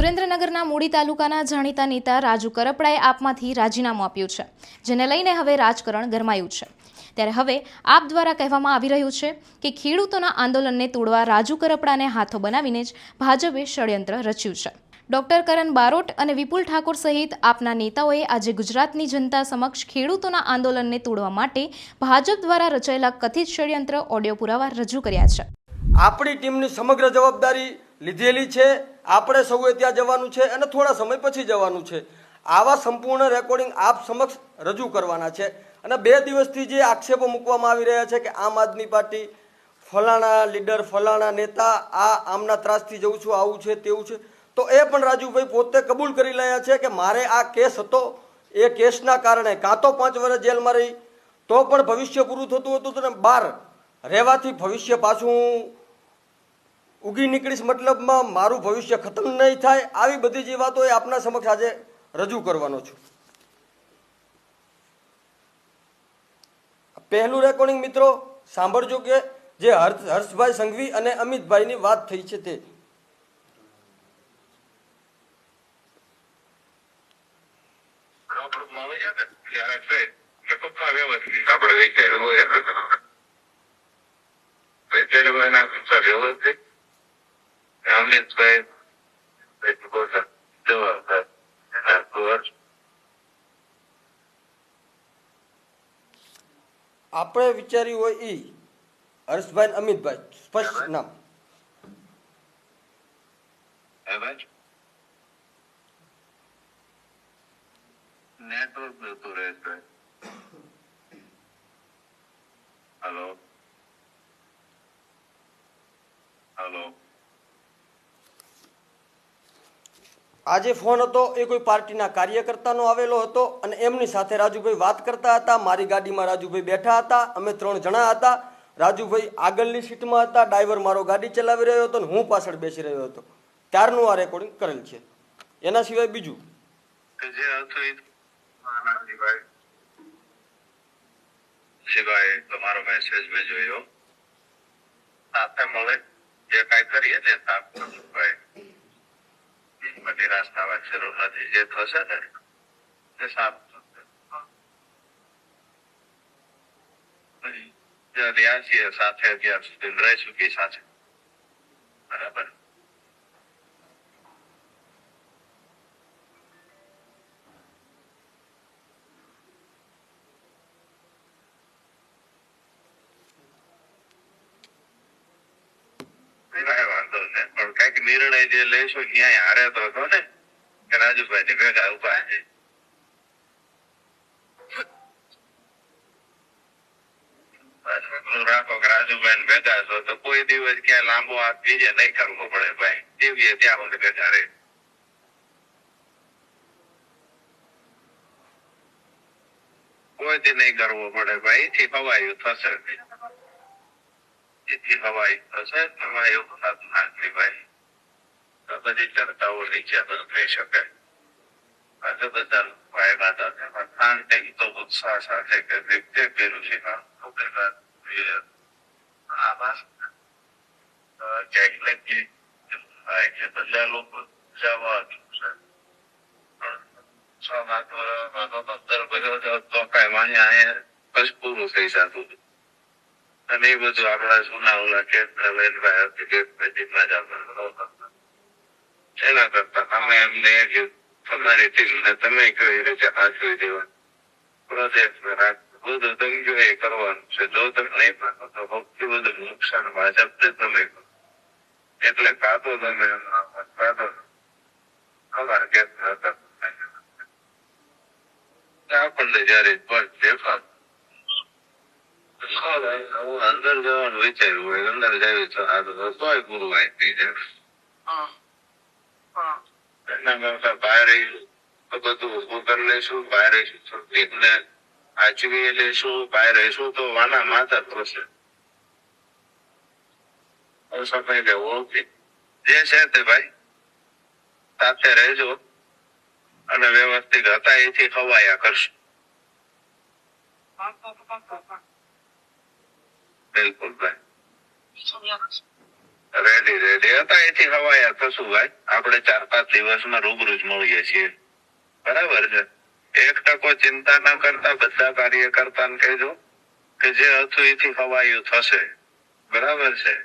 સુરેન્દ્રનગરના મૂડી તાલુકાના જાણીતા નેતા રાજુ કરપડાએ આપમાંથી રાજીનામું આપ્યું છે, જેને લઈને હવે રાજકારણ ગરમાયું છે. ત્યારે હવે આપ દ્વારા કહેવામાં આવી રહ્યું છે કે ખેડૂતોના આંદોલનને તોડવા રાજુ કરપડાને હાથો બનાવીને જ ભાજપે ષડયંત્ર રચ્યું છે. ડોક્ટર કરણ બારોટ અને વિપુલ ઠાકોર સહિત આપના નેતાઓએ આજે ગુજરાતની જનતા સમક્ષ ખેડૂતોના આંદોલનને તોડવા માટે ભાજપ દ્વારા રચાયેલા કથિત ષડયંત્ર ઓડિયો પુરાવા રજૂ કર્યા છે. આપણી ટીમની સમગ્ર જવાબદારી લીધેલી છે, આપણે સૌએ ત્યાં જવાનું છે અને થોડા સમય પછી જવાનું છે. આવા સંપૂર્ણ રેકોર્ડિંગ આપ સમક્ષ રજૂ કરવાના છે. અને બે દિવસથી જે આક્ષેપો મૂકવામાં આવી રહ્યા છે કે આમ આદમી પાર્ટી, ફલાણા લીડર, ફલાણા નેતા, આ આમના ત્રાસથી જઉં છું, આવું છે, તેવું છે, તો એ પણ રાજુભાઈ પોતે કબૂલ કરી રહ્યા છે કે મારે આ કેસ હતો. એ કેસના કારણે કાં તો પાંચ વર્ષ જેલમાં રહી, તો પણ ભવિષ્ય પૂરું થતું હતું તો બહાર રહેવાથી ભવિષ્ય પાછું ઉગી નીકળીશ મતલબમાં મારું ભવિષ્ય ખતમ નહીં થાય, આવી બધી જે વાતો એ આપના સમક્ષ આજે રજૂ કરવાનો છું. પહેલું રેકોર્ડિંગ મિત્રો, સાંભળજો કે જે હર્ષ હર્ષભાઈ સંઘવી અને અમિતભાઈની વાત થઈ છે તે. આપણે વિચાર્યું હોય. વિચાર્યું એના અમિતભાઈ એટલું બધા જવાબદાર આખું વર્ષ આપણે વિચાર્યું હોય એ હર્ષભાઈ અમિતભાઈ સ્પષ્ટ નામ. નેટવર્ક આજે ફોન હતો, એ કોઈ પાર્ટીના કાર્યકર્તાનો આવેલો હતો અને એમની સાથે રાજુભાઈ વાત કરતા હતા, મારી ગાડીમાં રાજુભાઈ બેઠા હતા, અમે ત્રણ જણા હતા. રાજુભાઈ આગળની સીટમાં હતા, ડ્રાઈવર મારો ગાડી ચલાવી રહ્યો હતો અને હું પાછળ બેસી રહ્યો હતો. ત્યારનું આ રેકોર્ડિંગ કરેલ છે. એના સિવાય બીજું? સિવાય તમારો મેસેજ મેં જોયો. સાથે મળે, જે કાંઈ કરીએ તે બધી રાસ્તાવા જરૂર નથી. જે થશે ને. તે સારું રહ્યા છીએ સાથે અત્યાર સુધી રહી ચૂકી સાથે બરાબર કાંઈ વાંધો નહીં પણ કંઈક નિર્ણય જે લેશો ક્યાંય હારે તો હતો ને? કે રાજુભાઈ ભેગા ઊભા છે. રાખો કે રાજુભાઈ ભેગા છો, તો કોઈ દિવસ ક્યાં લાંબો હાથ બીજે નહીં કરવો પડે ભાઈ. જીવીએ ત્યાં સુધી ભેગા રહે. કોઈથી નહીં કરવો પડે ભાઈ? એથી હવાયું થશે. એથી હવાયું થશે એમાં એવું થતું નથી ભાઈ. તો બધી ચર્ચાઓ નીચે તો થઈ શકે આજે બધા ભાઈ માતા તેમાં શાંતિ તો ઉત્સાહ સાથે કે વ્યક્તિ પેલું છે કામ તો પેલા આમાં ક્યાંક ને ક્યાંક થાય કે બધા લોકો જવા છે છ સાત વર્ષમાં તો પંદર વર્ષ તો કાંઈ વાંચ્યા અહીંયા બસ પૂરું થઈ જતું હતું અને એ બધું આપણા જૂના ઓલા કેન્દ્ર વેલભાઈ હતી કે પેટીમાં જ આપણે એના કરતા અમે એમને એ કીધું તમારી ટીમને તમે કઈ રીતે હાથવી દેવા પ્રોજેક્ટ બધું તમે જો એ કરવાનું છે જો તમે નહીં માનો તો સૌથી બધું નુકસાન ભાજપને તમે કરો એટલે કાં તો તમે કાં તો અમારા કેન્દ્ર હતા આપણને જયારે પણ દેખાતું હું અંદર જવાનું વિચાર્યું હોય અંદર જાય તો આ તો તોય ગુરુ આપી દે એના કરતા બહાર રહીશું બધું ઉભું કરી લેશું બહાર રહીશું. તો ટીમને આચવી લેશું બહાર રહીશું. તો વાના માતા થશે. સમય કે જે છે તે ભાઈ સાથે રહેજો અને વ્યવસ્થિત હતા એથી ખવાયા કરશું. બિલકુલ ભાઈ. Ready ready. હતા એથી હવાયા થશું ભાઈ. આપણે ચાર, પાંચ દિવસમાં રૂબરૂ જ મળીએ છીએ. બરાબર છે? એક ટકો ચિંતા ન કરતા, બધા કાર્યકર્તાને કહેજો કે જે હતું એથી હવાયું થશે. બરાબર છે?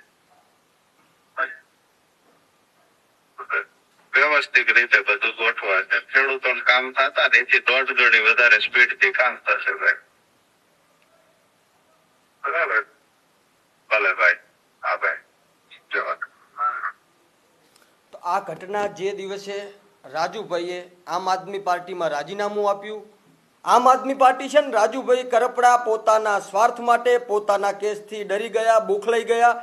વ્યવસ્થિત રીતે બધું ગોઠવા છે ખેડૂતોને કામ થતા એથી દોઢ ગણી વધારે સ્પીડથી કામ થશે ભાઈ. બરાબર? ભલે ભાઈ હા ભાઈ જવા તો આ ઘટના જે દિવસે રાજુભાઈએ આમ આદમી પાર્ટીમાં રાજીનામું આપ્યું, આમ આદમી પાર્ટી છે ને રાજુભાઈ કરપડા પોતાના સ્વાર્થ માટે પોતાના કેસથી ડરી ગયા, બોખલાઈ ગયા.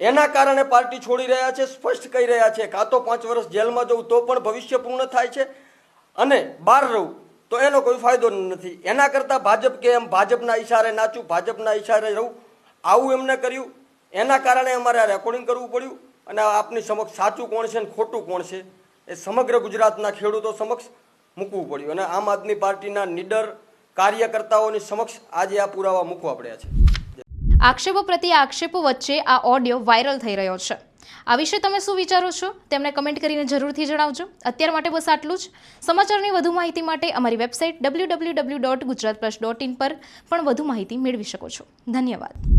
એના કારણે પાર્ટી છોડી રહ્યા છે, સ્પષ્ટ કહી રહ્યા છે કાં તો પાંચ વર્ષ જેલમાં જવું, તો પણ ભવિષ્ય પૂર્ણ થાય છે. અને બહાર રહું, તો એનો કોઈ ફાયદો નથી. એના કરતાં ભાજપ કે એમ ભાજપના ઈશારે નાચું, ભાજપના ઈશારે રહું, આવું એમને કર્યું. એના કારણે અમારે રેકોર્ડિંગ કરવું પડ્યું. અને આપની સમક્ષ સાચું કોણ છે ને ખોટું કોણ છે એ સમગ્ર ગુજરાતના ખેડૂતો સમક્ષ મૂકવું પડ્યું. અને આમ આદમી પાર્ટીના નીડર કાર્યકર્તાઓની સમક્ષ આજે આ પુરાવા મૂકવા પડ્યા છે. આક્ષેપો પ્રત્યે આક્ષેપો વચ્ચે આ ઓડિયો વાયરલ થઈ રહ્યો છે. આ વિશે તમે શું વિચારો છો? તેમને કમેન્ટ કરીને જરૂરથી જણાવજો. અત્યાર માટે બસ આટલું જ. સમાચારની વધુ માહિતી માટે અમારી website W W W dot Gujarat plus dot in પર પણ વધુ માહિતી મેળવી શકો છો. ધન્યવાદ.